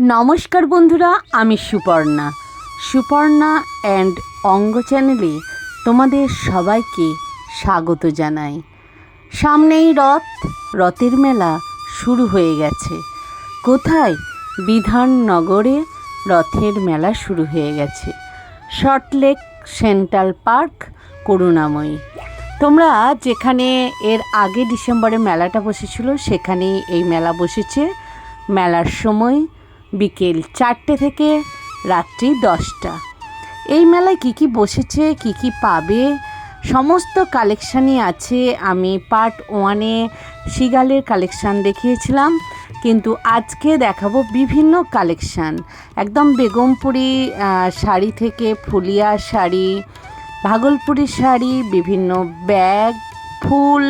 নমস্কার বন্ধুরা, আমি সুপর্ণা। সুপর্ণা অ্যান্ড অঙ্গ চ্যানেলে তোমাদের সবাইকে স্বাগত জানাই। সামনেই রথ, রথের মেলা শুরু হয়ে গেছে। কোথায়? বিধাননগরে রথের মেলা শুরু হয়ে গেছে। Salt Lake Central Park, Karunamoyee. তোমরা যেখানে এর আগে ডিসেম্বরে মেলাটা বসেছিল, সেখানেই এই মেলা বসেছে। মেলার সময় বিকেল চারটে থেকে রাত্রি দশটা। এই মেলায় কী কী বসেছে, কী কী পাবে, সমস্ত কালেকশানই আছে। আমি পার্ট ওয়ানে সিগালের কালেকশান দেখিয়েছিলাম, কিন্তু আজকে দেখাবো বিভিন্ন কালেকশান একদম বেগমপুরি শাড়ি থেকে ফুলিয়া শাড়ি, ভাগলপুরি শাড়ি, বিভিন্ন ব্যাগ, ফুল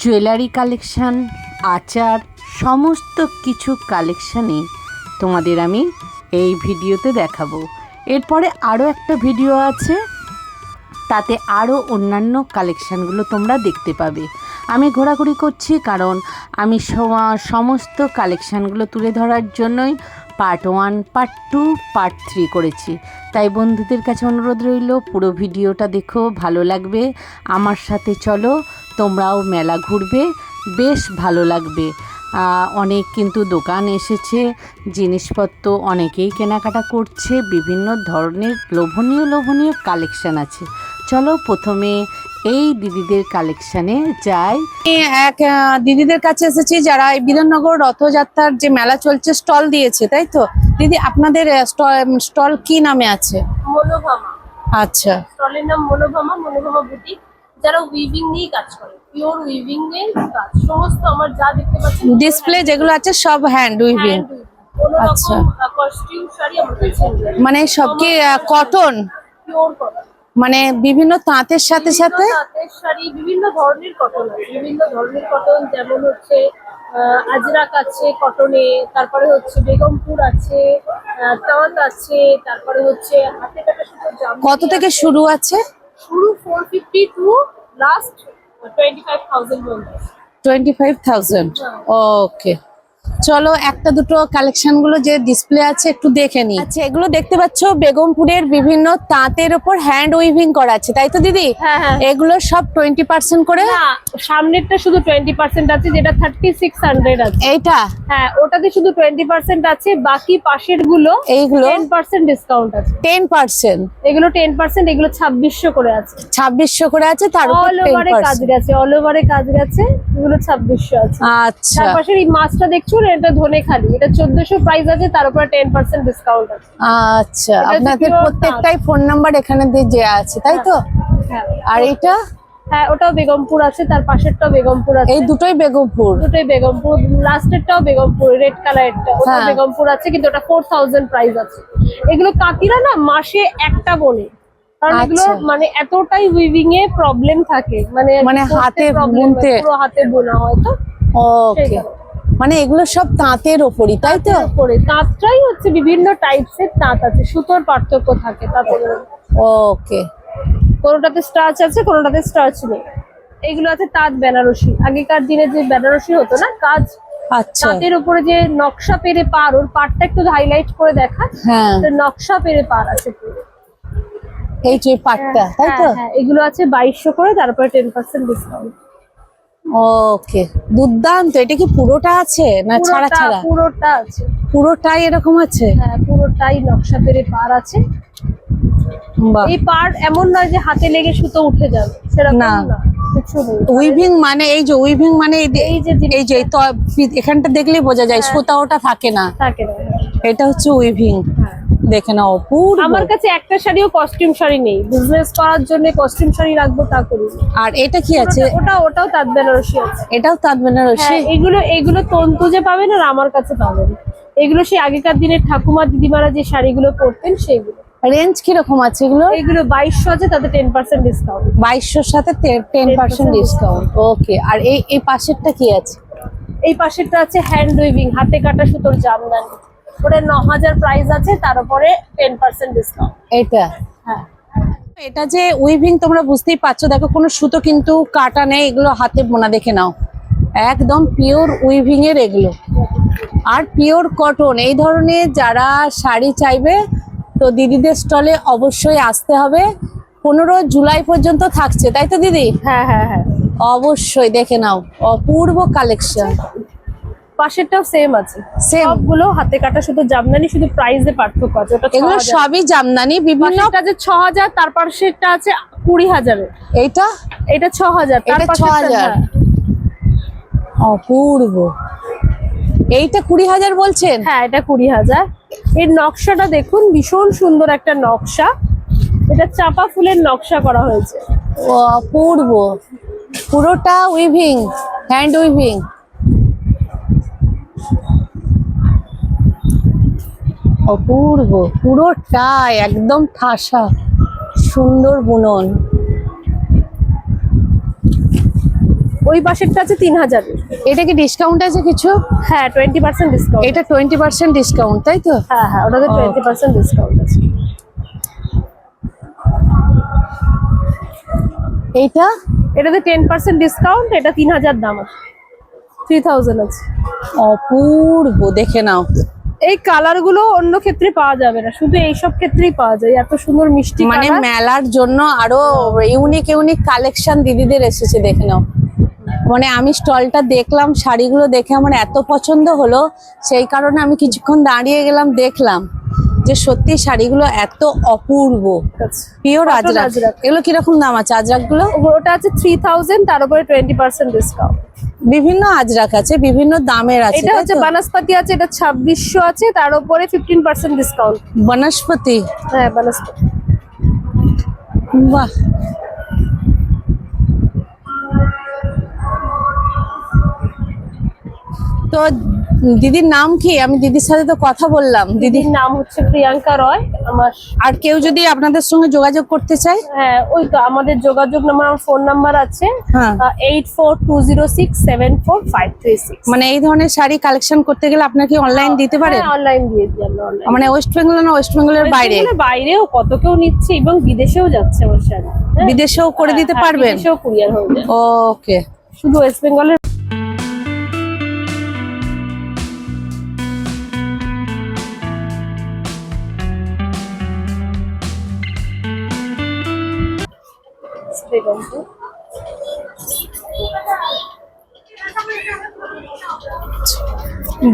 জুয়েলারি কালেকশান আচার, সমস্ত কিছু কালেকশানই তোমাদের আমি এই ভিডিওতে দেখাবো। এরপরে আরও একটা ভিডিও আছে, তাতে আরও অন্যান্য কালেকশানগুলো তোমরা দেখতে পাবে। আমি ঘোরাঘুরি করছি কারণ আমি সম- সমস্ত কালেকশানগুলো তুলে ধরার জন্যই part one part two part three করেছি। তাই বন্ধুদের কাছে অনুরোধ রইল, পুরো ভিডিওটা দেখো, ভালো লাগবে। আমার সাথে চলো, তোমরাও মেলা ঘুরবে, বেশ ভালো লাগবে। অনেক কিন্তু দোকান এসেছে জিনিসপত্র অনেকেই কেনাকাটা করছে বিভিন্ন ধরনের লোভনীয় লোভনীয় কালেকশান আছে। চলো প্রথমে এই দিদিদের কালেকশানে যাই। এক দিদিদের কাছে এসেছি যারা এই বিধাননগর রথযাত্রার যে মেলা চলছে স্টল দিয়েছে তাই তো? দিদি আপনাদের স্টল কি নামে আছে? মনোভামা। আচ্ছা। স্টলের নাম মনোভামা মনোভামা বুটিক। যারা উইভিং নিয়ে কাজ করে পিওর উইভিং এর কাজ সমস্ত আমার যা দেখতে পাচ্ছেন ডিসপ্লে যেগুলো আছে সব হ্যান্ড উইভিং কোন আচ্ছা। রকম কস্টিউম শাড়ি আমার কাছে মানে সব কি কটন পিওর কটন মানে বিভিন্ন তাঁতের সাথে সাথে? তাঁতের শাড়ি বিভিন্ন ধরনের কটন আছে। বিভিন্ন ধরনের কটন যেমন হচ্ছে আহ, আজরাক আছে কটনে তারপরে হচ্ছে বেগমপুর আছে আহ, তাঁত আছে তারপরে হচ্ছে হাতে কাটা সুতোর জামদানি কত থেকে আছে। শুরু আছে? শুরু four fifty to last twenty five thousand পর্যন্ত টোয়েন্টি ফাইভ থাউজেন্ড ওকে চলো একটা দুটো কালেকশনগুলো যে ডিসপ্লে আছে একটু দেখে নি আচ্ছা এগুলো দেখতে পাচ্ছ বেগমপুরের বিভিন্ন তাঁতের উপর হ্যান্ড উইভিং করা আছে তাই তো দিদি? হ্যাঁ হ্যাঁ। এগুলো সব টোয়েন্টি পার্সেন্ট করে? না সামনেরটা শুধু টোয়েন্টি পার্সেন্ট আছে যেটা থার্টি সিক্স হান্ড্রেড আছে। এইটা? হ্যাঁ ওটাতে শুধু টোয়েন্টি পার্সেন্ট আছে বাকি পাশেরগুলো এইগুলো? টেন পার্সেন্ট ডিসকাউন্ট আছে। টেন পার্সেন্ট এগুলো টেন পার্সেন্ট এগুলো ছাব্বিশশো করে আছে। ছাব্বিশশো করে আছে তার অল ওভারে কাজ গেছে অল ওভারে কাজ গেছে এগুলো ছাব্বিশশো আছে। আচ্ছা। তার পাশের এই মাছটা দেখছ এটা ধনে খালি। এটা চোদ্দশো প্রাইস আছে তার উপরে টেন পার্সেন্ট ডিসকাউন্ট আছে। আচ্ছা আপনাদের প্রত্যেকটাই ফোন নাম্বার এখানে দিয়ে আছে তাই তো? হ্যাঁ আর এইটা? হ্যাঁ ওটাও বেগমপুর আছে তার পাশেরটাও বেগমপুর আছে। এই দুটোই বেগমপুর? দুটোই বেগমপুর লাস্টেরটাও বেগমপুর রেড ওটা হ্যাঁ। বেগমপুর আছে কিন্তু ওটা ফোর থাউজেন্ড প্রাইস আছে। এগুলো কাকিরা না মাসে একটা বোনে। কারণ এগুলো আচ্ছা। মানে এতটাই উইভিং এ প্রবলেম থাকে। মানে মানে হাতে problem হয়, বুনতে। পুরো হাতে বোনা হয় তো। ওকে। সেই মানে এগুলো সব তাঁতের ওপরই তাই তো? করে তাঁতটাই হচ্ছে বিভিন্ন টাইপস এর তাঁত আছে সুতোর পার্থক্য থাকে তাঁতের ওকে। কোনোটাতে স্টার্চ আছে কোনোটাতে স্টার্চ নেই। এগুলো আছে তাঁত বেনারসি। আগেকার দিনে যে বেনারসি হতো না কাজ আচ্ছা। তাঁতের উপরে যে নকশা পেরে পার ওর পারটা একটু হাইলাইট করে দেখা হ্যাঁ। নকশা পেরে পার আছে পুরো। এই যে পাটটা তাই তো? হ্যাঁ, হ্যাঁ, এগুলো আছে বাইশশো করে তারপরে টেন পার্সেন্ট ডিসকাউন্ট ওকে দুর্দান্ত এটা কি পুরোটা আছে না ছাড়া ছাড়া? পুরোটা আছে। পুরোটাই এরকম আছে? হ্যাঁ পুরোটাই নকশা পেরে পার আছে। এই পার এমন নয় যে হাতে লেগে সুতো উঠে যাবে সেরকম না। উইভিং মানে এই যে উইভিং মানে এই যে- এই যে জিনিস এই যে তো এখানটা দেখলেই বোঝা যায় সুতা ওটা থাকে না। থাকে না। এটা হচ্ছে উইভিং হ্যাঁ। দেখে নাও আমার কাছে একটা শাড়িও কস্টিউম শাড়ি নেই। বিজনেস করার জন্য কস্টিউম শাড়ি রাখব তা করি। আর এটা কি আছে? ওটা ওটাও তাঁত বেনারসি আছে। এটাও তাঁত বেনারসি? হ্যাঁ এগুলো এগুলো তন্তু যে পাবেন আর আমার কাছে পাবেন। এগুলো সেই আগেকার দিনের ঠাকুমা দিদিমারা যে শাড়িগুলো পরতেন সেগুলো রেঞ্জ কীরকম আছে এগুলো? এগুলো বাইশশো আছে তাতে টেন পার্সেন্ট ডিসকাউন্ট বাইশশোর সাথে টেন পার্সেন্ট 10% ডিসকাউন্ট ওকে আর এই এই পাশেরটা কি আছে? এই পাশেরটা আছে হ্যান্ড উইভিং হাতে কাটা সুতোর জামদানি। ওটা ন হাজার প্রাইস আছে তার উপরে টেন পার্সেন্ট ডিসকাউন্ট এটা? হ্যাঁ। এটা যে উইভিং তোমরা বুঝতেই পারছ দেখো কোনো সুতো কিন্তু কাটা নেই এগুলো হাতে বোনা দেখে নাও। একদম পিওর উইভিং এর এগুলো। আর পিওর কটন এই ধরনের যারা শাড়ি চাইবে তো দিদিদের স্টলে অবশ্যই আসতে হবে। পনেরো জুলাই পর্যন্ত থাকছে তাই তো দিদি? হ্যাঁ হ্যাঁ হ্যাঁ। অবশ্যই দেখে নাও অপূর্ব কালেকশন পাশেরটাও সেম আছে? সবগুলো হাতে কাটা শুধু জামদানি শুধু প্রাইসে পার্থক্য আছে। ওটা এগুলো সবই জামদানি বিভিন্ন তার পাশেরটা আছে এইটা? এটা ছ হাজার তার পাশেরটা 6,000 হ্যাঁ। অপূর্ব। এইটা কুড়ি হাজার বলছেন? হ্যাঁ এটা কুড়ি হাজার। এর নকশাটা দেখুন, ভীষণ সুন্দর একটা নকশা। এটা চাপা ফুলের নকশা করা হয়েছে। ও অপূর্ব পুরোটা উইভিং হ্যান্ড উইভিং অপূর্ব, পুরোটাই একদম ঠাসা সুন্দর বুনন। ওই পাশেরটা আছে তিন হাজারের এটা কি ডিসকাউন্ট আছে কিছু? হ্যাঁ টোয়েন্টি পার্সেন্ট ডিসকাউন্ট এটা টোয়েন্টি পার্সেন্ট ডিসকাউন্ট তাই তো? হ্যাঁ হ্যাঁ ওটাতে। টোয়েন্টি পার্সেন্ট ডিসকাউন্ট আছে। এইটা? এটাতে টেন পার্সেন্ট ডিসকাউন্ট এটা তিন হাজার দাম আছে। থ্রি থাউজেন্ড আছে। অপূর্ব দেখে নাও। এই কালারগুলো অন্য ক্ষেত্রে পাওয়া যাবে না শুধু এইসব ক্ষেত্রেই পাওয়া যায়। এত সুন্দর মিষ্টি মানে মেলার জন্য আরও ইউনিক ইউনিক কালেকশন দিদিদের এসেছে দেখে নাও। মানে আমি স্টলটা দেখলাম শাড়িগুলো দেখে আমার এত পছন্দ হলো সেই কারণে আমি কিছুক্ষণ দাঁড়িয়ে গেলাম দেখলাম যে সত্যি শাড়িগুলো এত অপূর্ব। পিওর আজরাক। আজরাক। এগুলো কীরকম দাম আছে আজরাকগুলো? ওটা আছে থ্রি থাউজেন্ড তার উপরে টোয়েন্টি পার্সেন্ট ডিসকাউন্ট বিভিন্ন আজরাক আছে বিভিন্ন দামের আছে এটা হচ্ছে? বানাসপাতি আছে এটা ছাব্বিশশো আছে তার উপরে ফিফটিন পার্সেন্ট ডিসকাউন্ট বনস্পতি। হ্যাঁ বানাসপাতি। বাহ। তো দিদির নাম কি? আমি দিদির সাথে তো কথা বললাম। দিদির নাম হচ্ছে প্রিয়াঙ্কা রয় আমার আর কেউ যদি আপনাদের সঙ্গে যোগাযোগ করতে চায়? হ্যাঁ ওই তো আমাদের যোগাযোগ নাম্বার আমার ফোন নাম্বার আছে। হ্যাঁ। Eight four two zero six seven four five three six মানে এই ধরনের শাড়ি কালেকশন করতে গেলে আপনাকে অনলাইন দিতে পারেন? অনলাইন দিয়ে দিই আমরা অনলাইন মানে ওয়েস্ট বেঙ্গল না ওয়েস্ট বেঙ্গলের বাইরে? বাইরেও কত কেউ নিচ্ছে এবং বিদেশেও যাচ্ছে আমার শাড়ি। হ্যাঁ? বিদেশেও করে দিতে হ্যাঁ, পারবেন? বিদেশেও কুরিয়ার হয়ে ওকে শুধু ওয়েস্ট বেঙ্গলের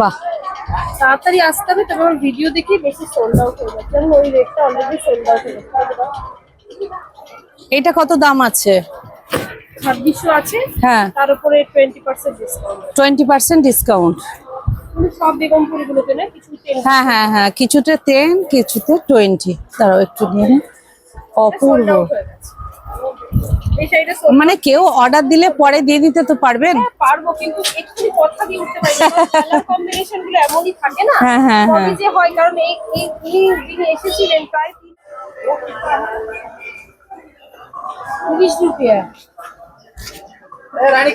বাহ। তাড়াতাড়ি আসতে হবে তবে আমার ভিডিও দেখি বেশি সোল্ড আউট হয়ে যাচ্ছে। যেমন ওই রেটটা অলরেডি সোল্ড আউট হয়ে এটা কত দাম আছে? ছাব্বিশশো আছে। হ্যাঁ। তার উপরে twenty percent discount twenty percent discount সব বেগমপুরিগুলোতে না কিছু হ্যাঁ হ্যাঁ হ্যাঁ কিছুতে টেন কিছুতে টোয়েন্টি দাঁড়াও একটু নিয়ে অপূর্ব। মানে কেউ অর্ডার দিলে পরে দিয়ে দিতে তো পারবেন। হ্যাঁ, পারব কিন্তু একটু কথা দিয়ে উঠতে পারি এমনই থাকে না। হ্যাঁ হ্যাঁ হ্যাঁ। যে হয় কারণ এই যিনি এসেছিলেন প্রায় তিরিশ রুপিয়া। রানী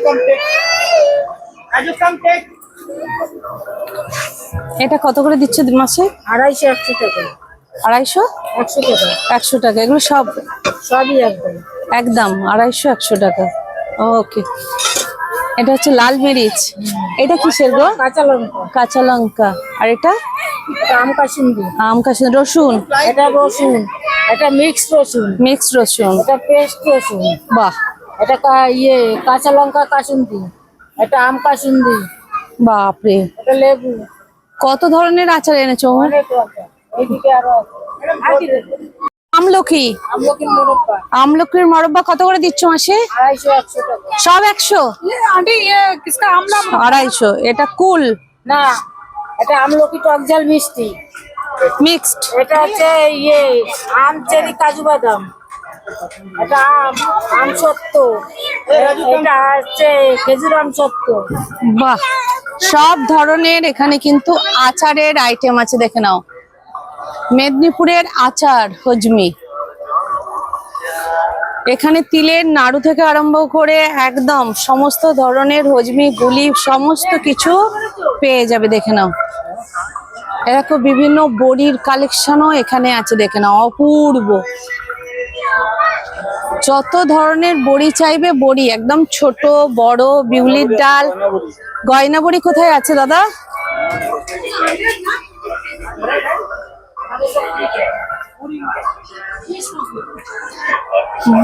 এটা কত করে দিচ্ছে মাসে? আড়াইশো একশো টাকা। আড়াইশো? একশো টাকা। একশো টাকা এগুলো সব সবই একদম। একদম আড়াইশো একশো টাকা। ওকে। এটা হচ্ছে লাল মিরিচ। এটা কিসের গো? কাঁচা লঙ্কা। কাঁচা লঙ্কা। আর এটা? আম কাসুন্দি আম কাশি রসুন? এটা রসুন। এটা মিক্স রসুন। মিক্সড রসুন। এটা পেস্ট রসুন। বাহ। এটা কা- ইয়ে কাঁচা লঙ্কা কাসুন্দি এটা আম কাসুন্দি বাপরে। এটা লেবু। কত ধরনের আচার এনেছো? এইদিকে আরও আমলকি? আমলকির মোরব্বা। কত করে দিচ্ছ মাসে? সব একশো? আড়াইশো। এটা কুল? না এটা আমলকি টক ঝাল মিষ্টি। মিক্সড? এটা হচ্ছে ইয়ে আম চেরি কাজু বাদাম। এটা আম আম সত্য। এটা হচ্ছে খেজুর আম সত্য। বাহ! সব ধরনের এখানে কিন্তু আচারের আইটেম আছে দেখে নাও। মেদিনীপুরের আচার, হজমি। এখানে তিলের নাড়ু থেকে আরম্ভ করে একদম সমস্ত ধরনের হজমি, গুলি, সমস্ত কিছু পেয়ে যাবে, দেখে নাও। এরকম বিভিন্ন বড়ির কালেকশনও এখানে আছে, দেখে নাও, অপূর্ব। যত ধরনের বড়ি চাইবে, বড়ি, একদম ছোট, বড়, বিউলির ডাল। গয়না বড়ি কোথায় আছে, দাদা?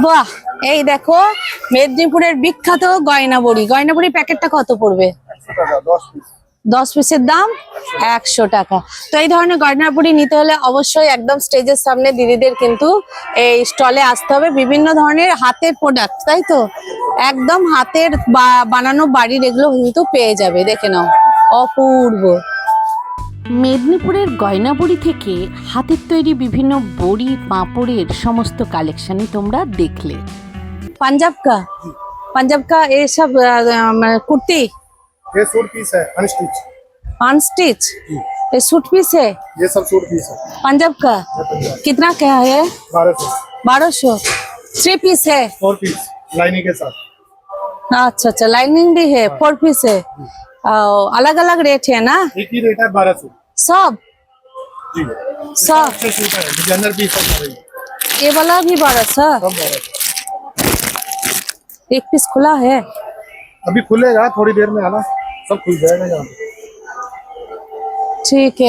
বাহ, এই দেখো, মেদিনীপুরের বিখ্যাত গয়না বড়ি গয়না বড়ি প্যাকেটটা কত পড়বে? দশ পিসের দাম? একশো টাকা। তো এই ধরনের গয়না বড়ি নিতে হলে অবশ্যই একদম স্টেজের সামনে দিদিদের কিন্তু এই স্টলে আসতে হবে। বিভিন্ন ধরনের হাতের প্রোডাক্ট তাই তো? একদম হাতের বানানো বাড়ির এগুলো কিন্তু পেয়ে যাবে। দেখে নাও, অপূর্ব। মেদিনীপুরের গয়নাবড়ি থেকে হাতের তৈরি বিভিন্ন বড়ি পাঁপড়ের সমস্ত কালেকশনই তোমরা দেখলে পাঞ্জাব কা পাঞ্জাব কা এসব কুর্তি ये सूट पीस है अनस्टिच अनस्टिच ये सूट पीस है ये सब सूट पीस है पंजाब का कितना क्या है बारह सौ बारह सौ थ्री पीस है फोर पीस लाइनिंग के साथ अच्छा अच्छा लाइनिंग भी है फोर पीस है अलग अलग रेट है ना एक ही रेट है बारह सौ सब जी सब अच्छे सूट है डिजाइनर पीस है सारे ये वाला भी बारह सौ सब बारह सौ एक पीस खुला है अभी खुलेगा थोड़ी देर में आना सब खुल जाएगा यहाँ पे ঠিক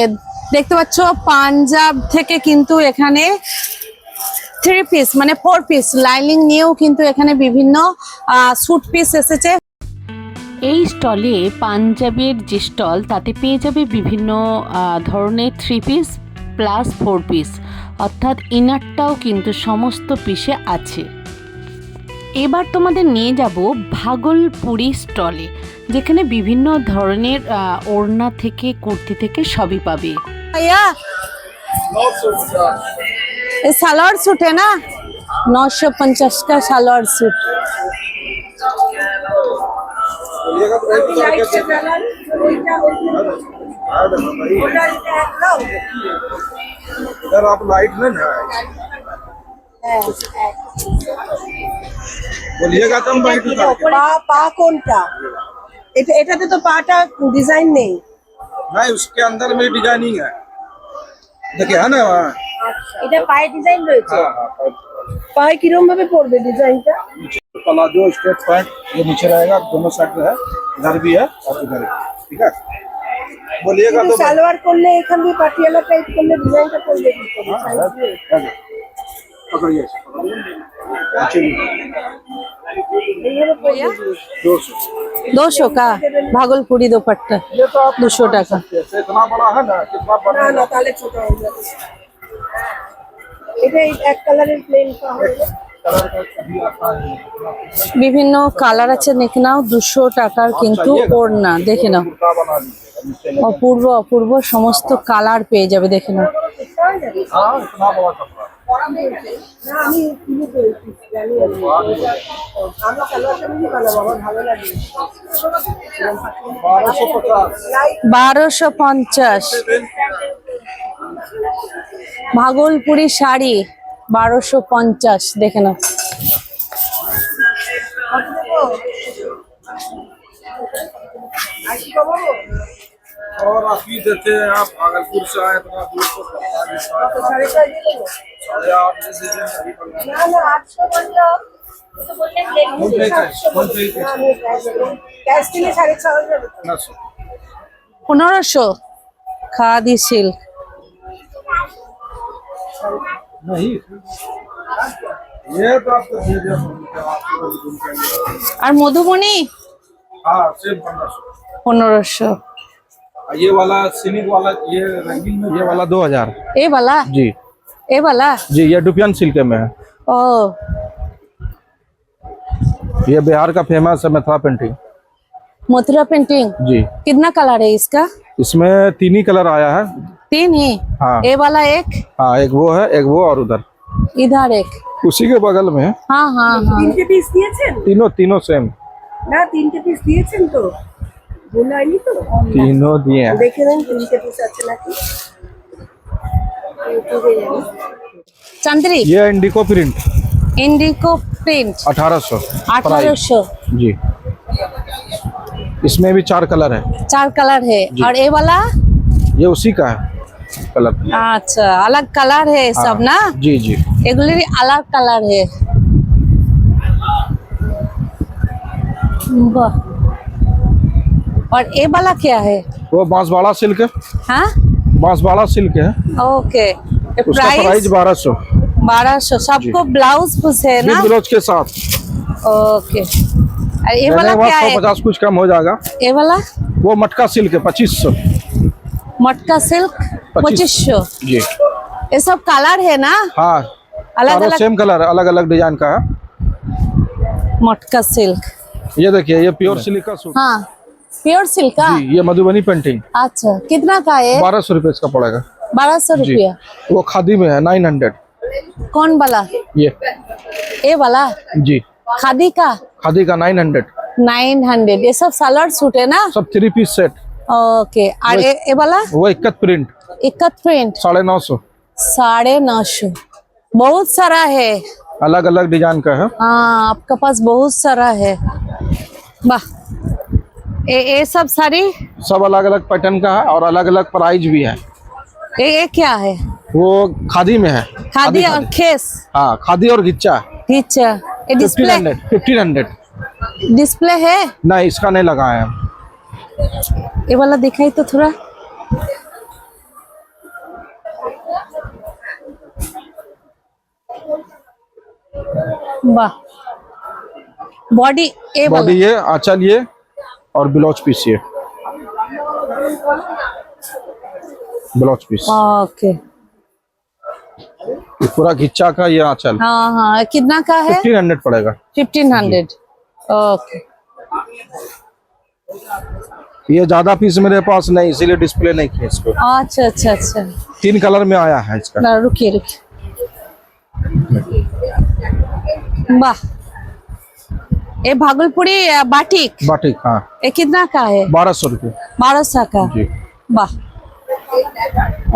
দেখতে পাচ্ছ পাঞ্জাব থেকে কিন্তু এখানে থ্রি পিস মানে ফোর পিস লাইনিং নিয়েও কিন্তু এখানে বিভিন্ন স্যুট পিস এসেছে এই স্টলে পাঞ্জাবের যে স্টল, তাতে পেয়ে যাবে বিভিন্ন ধরনের three piece plus four piece অর্থাৎ ইনারটাও কিন্তু সমস্ত পিসে আছে। এবার তোমাদের নিয়ে যাব ভাগলপুরি স্টলে, যেখানে বিভিন্ন ধরনের ওড়না থেকে, কুর্তি থেকে সবই পাবে। সালোয়ার স্যুট না? নশো পঞ্চাশটা সালোয়ার স্যুট का सलवार सूट इधर आप लाइट में ना बोलिएगा तो हम लाइट उतार के- পা পা কোনটা এটা এটাতে তো পাটা ডিজাইন নেই नहीं उसके अंदर में डिजाइनिंग है देखिए है ना वहाँ এটা পায়ে ডিজাইন রয়েছে हाँ, हाँ, পায়ে কিরম ভাবে পড়বে ডিজাইনটা प्लाजो स्ट्रेट पैंट ये नीचे रहेगा दोनों साइड में है इधर भी है और इधर भी ठीक है बोलिएगा কিন্তু तो সালোয়ার করলে এখান দিয়ে পাটিয়ালা টাইপ করলে ডিজাইনটা করবে কি করে हाँ, size দিয়ে? है, है। पकड़िए इसे, पकड़िए। चलिए এইভাবে করবে दो सौ दो सौ का भागलपुरी दोपट्टा ये तो आप दो सौ टका ऐसे इतना बड़ा है ना कितना না बड़ा না তাহলে ছোট হয়ে যাবে এটা এই এক কালারের প্লেন হবে कलर का भी आता है বিভিন্ন কালার আছে দেখে নাও দুশো টাকার কিন্তু আচ্ছা, ইয়ে ওর না দেখে নাও। অপূর্ব অপূর্ব সমস্ত কালার পেয়ে যাবে দেখে নাও। বারোশো পঞ্চাশ। ভাগলপুরি শাড়ি। বারোশো পঞ্চাশ দেখে নাও और आप ही देते हैं आप भागलपुर से आए इतना दूर से पड़ता है साढ़े সাড়ে ছয় দিয়ে দেবো साढ़े आठ दे दीजिए अभी पड़ गया। না না আটশো বললো তো বললেন कौन सा कैश कौन सा कैश ক্যাশ দিলে সাড়ে ছ হাজার कितना सौ পনেরোশো খাদি সিল্ক तो मतलब मधुबनी? हाँ, पंद्रह ये वाला सिल्क वाला ये रंगीन ये वाला दो हज़ार। ए वाला? जी। ए वाला? जी ये डुपियन सिल्क में है। ओ। ये बिहार का फ़ेमस है मथुरा पेंटिंग मथुरा पेंटिंग जी। कितना कलर है इसका? इसमें तीन ही कलर आया है। तीन ही? हाँ। ए वाला एक? हाँ एक वो है एक वो और उधर। इधर एक। उसी के बगल में हाँ, हाँ। हाँ तीन के पीस दिए तीनों तीनों सेम ना तीन के पीस दिए तो? तो? तीनों दिए चंद्री? ये इंडिको प्रिंट। इंडिको प्रिंट। अठारह सौ। अठारह सौ। जी। इसमें भी चार कलर है। चार कलर है। और ए वाला? ये उसी का है। कलर अच्छा अलग कलर है सब हाँ, ना? जी जी। एगुलर अलग कलर है। और ये वाला क्या है? वो बांसवाड़ा सिल्क है। हाँ? बांसवाड़ा सिल्क है। ओके। प्राइस, प्राइस बारह सौ। बारह सौ। सबको ब्लाउज है ना? ब्लाउज के साथ। ओके। ये वाला क्या है? पचास कुछ कम हो जाएगा। ये वाला? वो मटका सिल्क है पच्चीस सौ। मटका सिल्क? पच्चीस। सौ जी। ये सब कलर है ना? हाँ अलग अलग सेम कलर अलग अलग डिज़ाइन का है। मटका सिल्क। ये देखिए ये प्योर सिल्क का सूट हाँ प्योर सिल्क का? ये मधुबनी पेंटिंग अच्छा कितना का है? बारह सौ रुपये इसका पड़ेगा। बारह सौ रूपया। वो खादी में है नाइन हंड्रेड कौन वाला? ये। ये वाला? जी। खादी का? खादी का नाइन हंड्रेड नाइन हंड्रेड ये सब सलर सूट है ना? सब थ्री पीस सेट ओके और ये ये वाला? वो इक्कत प्रिंट प्रिंट साढ़े नौ सौ। साढ़े नौ सौ। बहुत सारा है। अलग अलग डिज़ाइन का है। हाँ आपके पास बहुत सारा है। वाह। ये ये सब साड़ी सब अलग अलग पैटर्न का है और अलग अलग प्राइस भी है। ये ये क्या है? वो खादी में है। खादी खादी और खेस हाँ खादी और गिच्चा। अच्छा display hundred fifteen hundred display है? नहीं इसका नहीं हम ये वाला दिखाई तो थोड़ा। वाह। बॉडी ए बॉडी ये आंचल ये और ब्लाउज पीस ये। Blouse piece. ओके ये पूरा घिच्चा का ये आंचल। हाँ हाँ। कितना का है? फिफ्टीन हंड्रेड पड़ेगा। Fifteen hundred. ओके ये ज़्यादा पीस मेरे पास नहीं इसीलिए डिस्प्ले नहीं किया इसको। अच्छा अच्छा अच्छा। तीन कलर में आया है इसका। रुकिए रुकिए। वाह ये भागलपुरी अ, बाटिक बाटिक हाँ ये कितना का है बारह सौ रुपये बारह सौ का जी वाह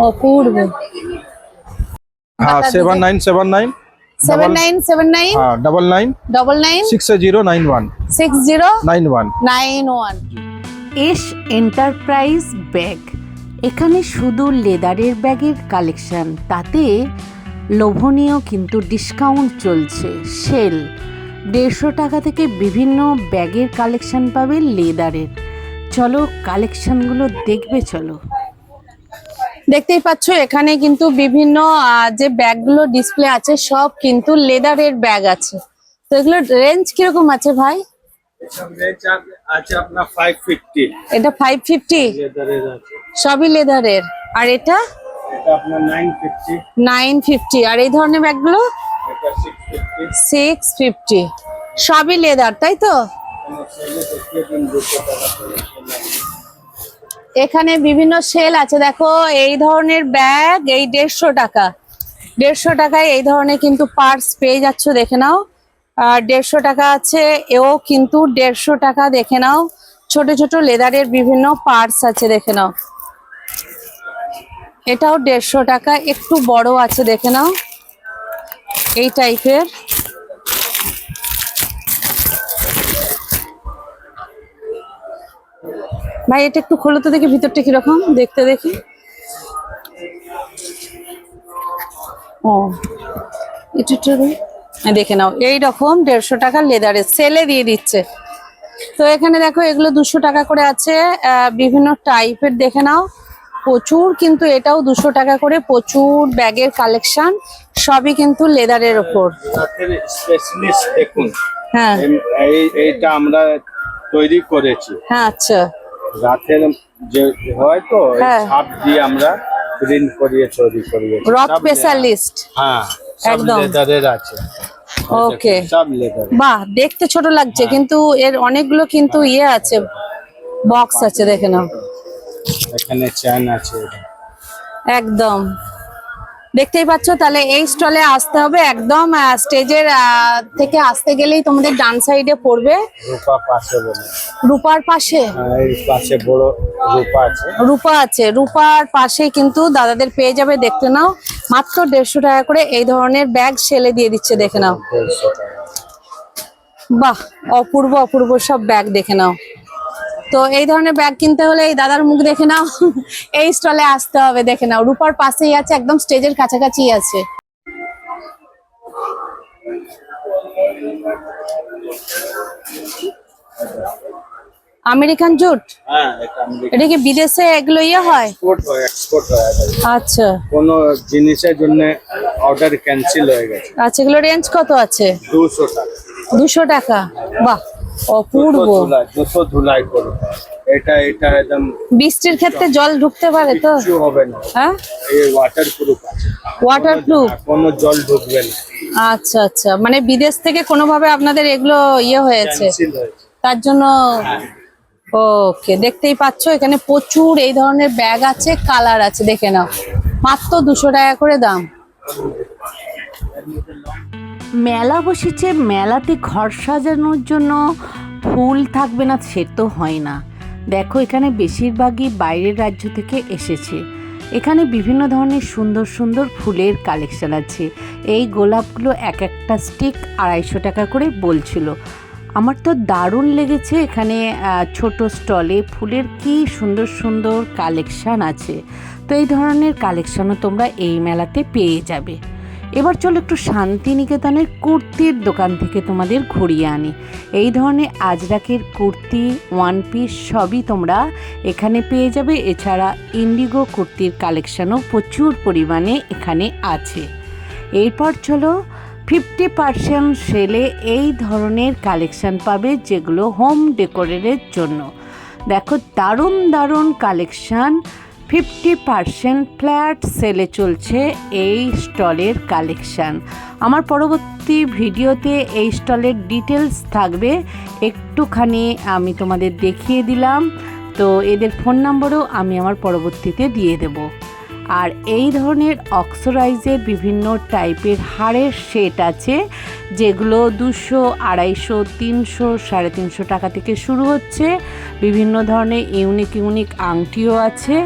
अपूर्व हाँ seven nine seven nine seven nine seven nine हाँ double nine double nine six zero nine one six zero nine one nine one S enterprise bag এখানে শুধু লেদারের ব্যাগের কালেকশন তাতে লোভনীয় কিন্তু ডিসকাউন্ট চলছে। সেল দেড়শো টাকা থেকে বিভিন্ন ব্যাগের কালেকশন পাবে লেদারের চলো কালেকশনগুলো দেখবে চলো। দেখতেই পাচ্ছ এখানে কিন্তু বিভিন্ন যে ব্যাগগুলো ডিসপ্লে আছে সব কিন্তু লেদারের ব্যাগ আছে। তো এগুলোর রেঞ্জ কীরকম আছে ভাই? এটা ফাইভ ফিফটি সবই লেদারের আর এটা? নাইন ফিফটি আর এই ধরনের ব্যাগগুলো? সিক্স ফিফটি সবই লেদার তাই তো? এখানে বিভিন্ন সেল আছে। দেখো এই ধরনের ব্যাগ এই দেড়শো টাকা। দেড়শো টাকায় এই ধরনের কিন্তু পার্স পেয়ে যাচ্ছ দেখে নাও। আর দেড়শো টাকা আছে এও কিন্তু দেড়শো টাকা দেখে নাও। ছোট ছোট লেদারের বিভিন্ন পার্স আছে দেখে নাও। এটাও দেড়শো টাকা, একটু বড় আছে, দেখে নাও। এই টাইপের ভাই, এটা একটু খোলো তো দেখি, ভিতরটা কীরকম, দেখতে দেখি। ও একটু দেখি। নাও। এই রকম দেড়শো টাকা লেদারের সেলে দিয়ে দিচ্ছে। তো এখানে দেখো, এগুলো দুশো টাকা করে আছে। বিভিন্ন টাইপের দেখে নাও। প্রচুর কিন্তু এটাও দুশো টাকা করে প্রচুর ব্যাগের কালেকশন সবই কিন্তু লেদারের ওপর স্পেশালিস্ট দেখুন। হ্যাঁ। এই এইটা আমরা তৈরি করেছি। হ্যাঁ আচ্ছা। রাতের যে হয় তো হ্যাঁ। ছাপ দিয়ে আমরা প্রিন্ট করিয়ে তৈরি করিয়েছি রক স্পেশালিস্ট হ্যাঁ একদম। লেদারের আছে। ওকে সব লেদার বাহ দেখতে ছোট লাগছে কিন্তু এর অনেকগুলো কিন্তু ইয়ে আছে বক্স আছে দেখে নাও। এখানে চ্যান আছে একদম। দেখতেই পাচ্ছ তাহলে এই স্টলে আসতে হবে একদম স্টেজের থেকে আসতে গেলেই তোমাদের ডান সাইডে পড়বে। রূপা পাশে বলে। রূপার পাশে? হ্যাঁ, এই পাশে বড় রূপা আছে। রূপা আছে। রূপার পাশে কিন্তু দাদাদের পেয়ে যাবে দেখতে নাও। মাত্র দেড়শো টাকা করে এই ধরনের ব্যাগ সেলে দিয়ে দিচ্ছে দেখে নাও। বাহ অপূর্ব অপূর্ব সব ব্যাগ দেখে নাও। তো এই ধরনের ব্যাগ কিনতে হলে এই দাদার মুখ দেখে নাও। এই স্টলে আসতে হবে দেখে নাও। রূপার পাশেই আছে একদম স্টেজের কাছাকাছি আছে। American jute? হ্যাঁ এটা কি বিদেশে এগুলো ইয়ে হয়? আচ্ছা। কোনো জিনিসের জন্য অর্ডার ক্যান্সেল হয়ে গেছে। আচ্ছা এগুলো রেঞ্জ কত আছে? দুশো টাকা। দুশো টাকা। বাহ। অপূর্ব। ধুলাই দুশো ধুলাই করে। এটা এটা একদম বৃষ্টির ক্ষেত্রে জল ঢুকতে পারে তো? কিছু হবে না। হ্যাঁ? এই ওয়াটার প্রুফ আছে। ওয়াটার প্রুফ কোনো জল ঢুকবে না। আচ্ছা আচ্ছা। মানে বিদেশ থেকে কোনোভাবে আপনাদের এগুলো ইয়ে হয়েছে। তার জন্য ওকে দেখতেই পাচ্ছ এখানে প্রচুর এই ধরনের ব্যাগ আছে কালার আছে দেখে নাও। মাত্র দুশো টাকা করে দাম। মেলা বসেছে, মেলাতে ঘর সাজানোর জন্য ফুল থাকবে না, সে তো হয় না। দেখো, এখানে বেশিরভাগই বাইরের রাজ্য থেকে এসেছে। এখানে বিভিন্ন ধরনের সুন্দর সুন্দর ফুলের কালেকশান আছে। এই গোলাপগুলো এক একটা স্টিক আড়াইশো টাকা করে বলছিল। আমার তো দারুণ লেগেছে এখানে ছোট স্টলে ফুলের কি সুন্দর সুন্দর কালেকশান আছে। তো এই ধরনের কালেকশানও তোমরা এই মেলাতে পেয়ে যাবে। এবার চলো একটু শান্তিনিকেতনের কুর্তির দোকান থেকে তোমাদের ঘুরিয়ে আনি। এই ধরনের আজরাকের কুর্তি, ওয়ান পিস সবই তোমরা এখানে পেয়ে যাবে। এছাড়া ইন্ডিগো কুর্তির কালেকশানও প্রচুর পরিমাণে এখানে আছে। এরপর চলো ফিফটি পার্সেন্ট সেলে এই ধরনের কালেকশান পাবে যেগুলো হোম ডেকোরের জন্য। দেখো দারুণ দারুণ কালেকশান। ফিফটি পারসেন্ট ফ্ল্যাট সেলে চলছে এই স্টলের কালেকশান। আমার পরবর্তী ভিডিওতে এই স্টলের ডিটেলস থাকবে, একটুখানি আমি তোমাদের দেখিয়ে দিলাম। তো এদের ফোন নম্বরও আমি আমার পরবর্তীতে দিয়ে দেব। আর এই ধরনের অক্সোরাইজের বিভিন্ন টাইপের হাড়ের সেট আছে, যেগুলো দুশো, আড়াইশো, তিনশো, সাড়ে তিনশো টাকা থেকে শুরু হচ্ছে। বিভিন্ন ধরনের ইউনিক ইউনিক আংটিও আছে।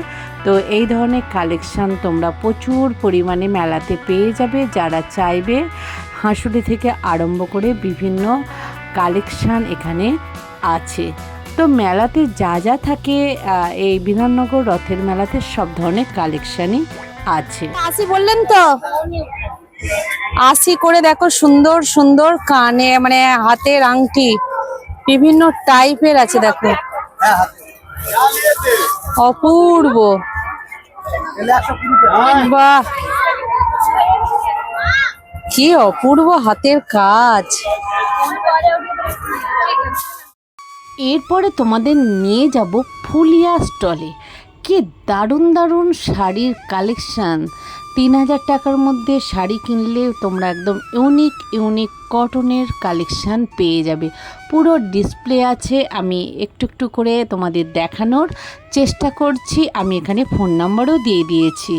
তো এই ধরনের কালেকশান তোমরা প্রচুর পরিমাণে মেলাতে পেয়ে যাবে, যারা চাইবে হাঁসুলি থেকে আরম্ভ করে বিভিন্ন কালেকশান এখানে আছে। তো মেলাতে যা যা থাকে এই বিধাননগর রথের মেলাতে সব ধরনের কালেকশানই আছে। আসি বললেন তো? আসি করে দেখো সুন্দর সুন্দর কানে মানে হাতের আংটি, বিভিন্ন টাইপের আছে দেখো। অপূর্ব। বাহ! কি অপূর্ব হাতের কাজ। এরপরে তোমাদের নিয়ে যাব ফুলিয়া স্টলে। কি দারুণ দারুণ শাড়ির কালেকশান। তিন হাজার টাকার মধ্যে শাড়ি কিনলে তোমরা একদম ইউনিক ইউনিক কটনের কালেকশান পেয়ে যাবে। পুরো ডিসপ্লে আছে আমি একটু একটু করে তোমাদের দেখানোর চেষ্টা করছি। আমি এখানে ফোন নাম্বারও দিয়ে দিয়েছি।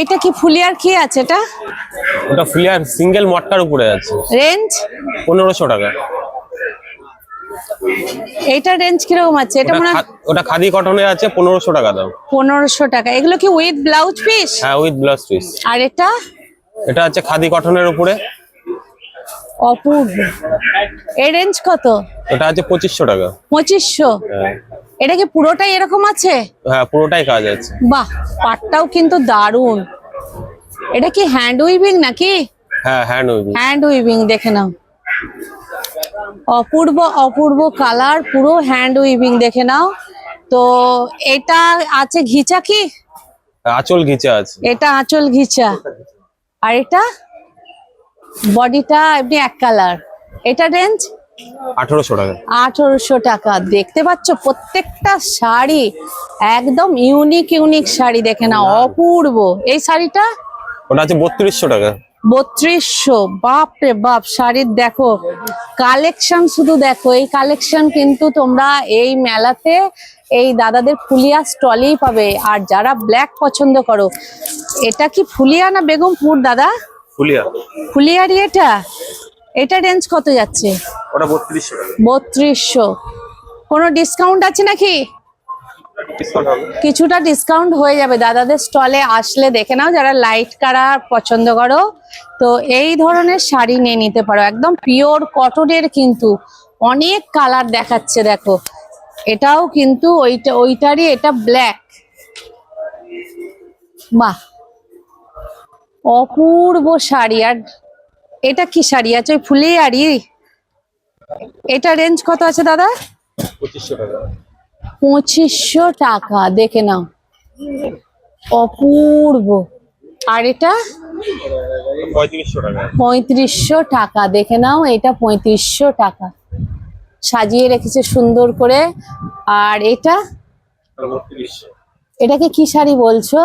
এটা কি ফুলিয়ার কি আছে এটা? ওটা ফ্লিয়ার সিঙ্গেল মটকার উপরে আছে। রেঞ্জ? পনেরোশো টাকা। এইটা রেঞ্জ কীরকম আছে? এটা মনে ওটা খাদি কটনে আছে পনেরোশো টাকা দাম। পনেরোশো টাকা। এগুলো কি উইথ ব্লাউজ পিস হ্যাঁ উইথ ব্লাউজ পিস আর এটা? এটা আছে খাদি কটনের উপরে। অপূর্ব। এর রেঞ্জ কত? এটা আছে পঁচিশশো টাকা। পঁচিশশো। হ্যাঁ। এটা কি পুরোটাই এরকম আছে? হ্যাঁ পুরোটাই কাজ আছে। বাহ পাটটাও কিন্তু দারুণ। এটা কি হ্যান্ড উইভিং নাকি? হ্যাঁ হ্যান্ড উইথ হ্যান্ড উইভিং দেখে নাও। অপূর্ব অপূর্ব কালার পুরো হ্যান্ড উইভিং দেখে নাও। তো এটা আছে ঘিচা কি? আঁচল ঘিচা আছে। এটা আঁচল ঘিচা। আর এটা? বডিটা এমনি এক কালার। এটা রেঞ্জ আঠেরোশো টাকা। আঠারোশো টাকা। দেখতে পাচ্ছ প্রত্যেকটা শাড়ি একদম ইউনিক ইউনিক শাড়ি দেখে না। অপূর্ব। এই শাড়িটা? ওটা আছে বত্রিশশো টাকা। বত্রিশশো। বাপ রে বাপ শাড়ির দেখো কালেকশন শুধু দেখো এই কালেকশন কিন্তু তোমরা এই মেলাতে এই দাদাদের ফুলিয়া স্টলেই পাবে। আর যারা ব্ল্যাক পছন্দ করো এটা কি ফুলিয়া না বেগমপুর দাদা? ফুলিয়া। ফুলিয়ারি এটা? এটা রেঞ্জ কত যাচ্ছে? ওটা বত্রিশশো। বত্রিশশো। কোনো ডিসকাউন্ট আছে নাকি? কিছুটা ডিসকাউন্ট হয়ে যাবে। দাদাদের স্টলে আসলে দেখে নাও যারা লাইট কালার পছন্দ করো। তো এই ধরনের শাড়ি নিয়ে নিতে পারো। একদম পিওর কটনের কিন্তু অনেক কালার দেখাচ্ছে দেখো। এটাও কিন্তু ওইটা, ওইটারই এটা ব্ল্যাক বাহ! অপূর্ব শাড়ি। আর এটা কি শাড়ি? আছে ওই ফুলিয়ারি এটা রেঞ্জ কত আছে দাদা? পঁচিশশো টাকা। পঁচিশশো টাকা দেখে নাও। অপূর্ব। আর এটা? পঁয়ত্রিশশো টাকা। দেখে নাও এটা পঁয়ত্রিশশো টাকা। সাজিয়ে রেখেছে সুন্দর করে। আর এটা? এটাকে কি শাড়ি বলছো?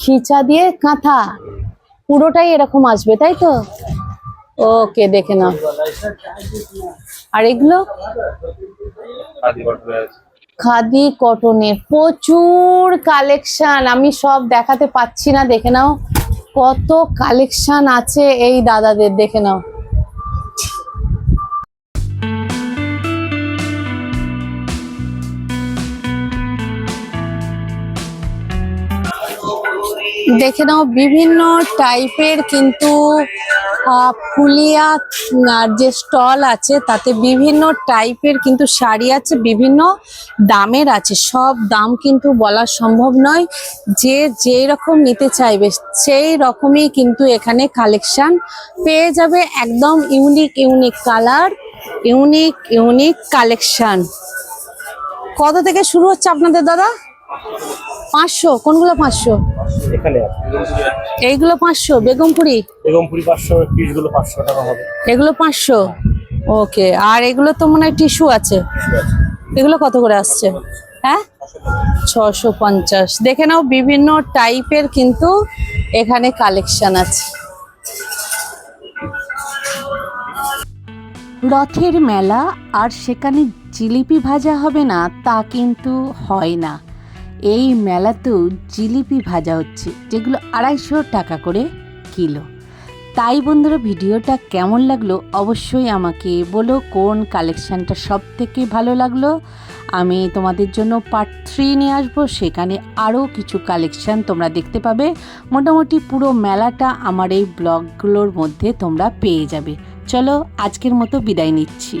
খিচা দিয়ে কাঁথা। পুরোটাই এরকম আসবে তাই তো? ওকে দেখে নাও। আর এগুলো? খাদি কটনের প্রচুর কালেকশন আমি সব দেখাতে পাচ্ছি না, দেখে নাও। কত কালেকশন আছে এই দাদাদের, দেখে নাও। দেখে নাও, বিভিন্ন টাইপের কিন্তু ফুলিয়া যে স্টল আছে, তাতে বিভিন্ন টাইপের কিন্তু শাড়ি আছে, বিভিন্ন দামের আছে। সব দাম কিন্তু বলা সম্ভব নয়। যে যেই রকম নিতে চাইবে, সেই রকমই কিন্তু এখানে কালেকশন পেয়ে যাবে। একদম unique unique colour unique unique collection কত থেকে শুরু হচ্ছে আপনাদের, দাদা? পাঁচশো কোনগুলো পাঁচশো? এখানে এইগুলো পাঁচশো বেগমপুরি? বেগমপুরি পাঁচশো পিসগুলো পাঁচশো টাকা হবে। এগুলো পাঁচশো? ওকে আর এগুলো তো মনে হয় টিস্যু আছে। এগুলো কত করে আসছে? হ্যাঁ? ছশো পঞ্চাশ। দেখে নাও বিভিন্ন টাইপের কিন্তু এখানে কালেকশন আছে। রথের মেলা আর সেখানে জিলিপি ভাজা হবে না তা কিন্তু হয় না। এই মেলাতেও জিলিপি ভাজা হচ্ছে, যেগুলো আড়াইশো টাকা করে কিলো। তাই বন্ধুরা, ভিডিওটা কেমন লাগল অবশ্যই আমাকে বলো, কোন কালেকশানটা সব থেকে ভালো লাগল? আমি তোমাদের জন্য পার্ট থ্রি নিয়ে আসব, সেখানে আরও কিছু কালেকশান তোমরা দেখতে পাবে। মোটামুটি পুরো মেলাটা আমার এই ব্লগগুলোর মধ্যে তোমরা পেয়ে যাবে। চলো, আজকের মতো বিদায় নিচ্ছি।